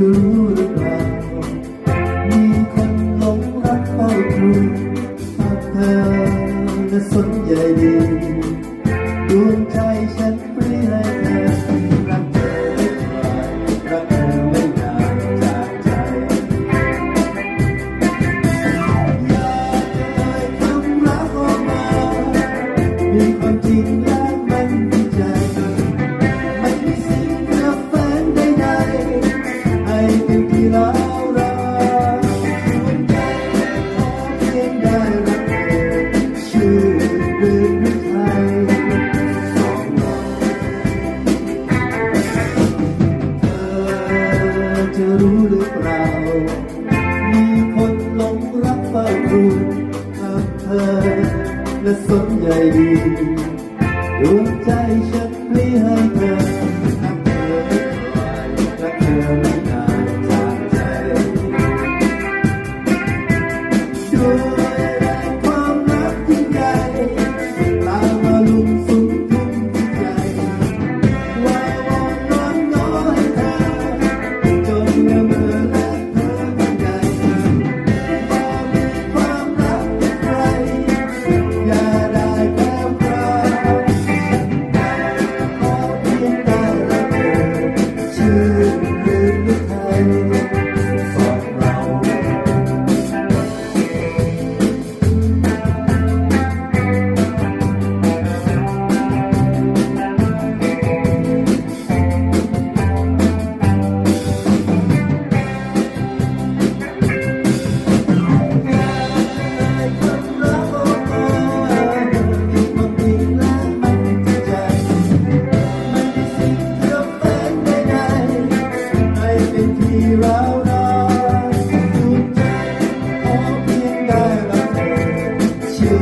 รู้หรือเปล่ามีคนหลงรักเฝ้าคุภาพเธอน่ะสนใจดีดวงใจฉัน รู้หรือเปล่า มีคนหลงรักเฝ้านคุณกับเธอ และสนใจดีดวงใจฉันพลีให้เธอรักเธอไม่ไหวรักเธอไม่นานจากใจ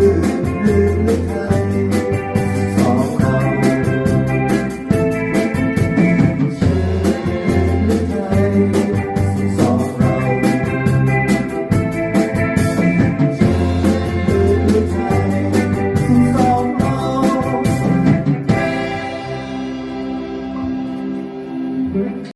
you.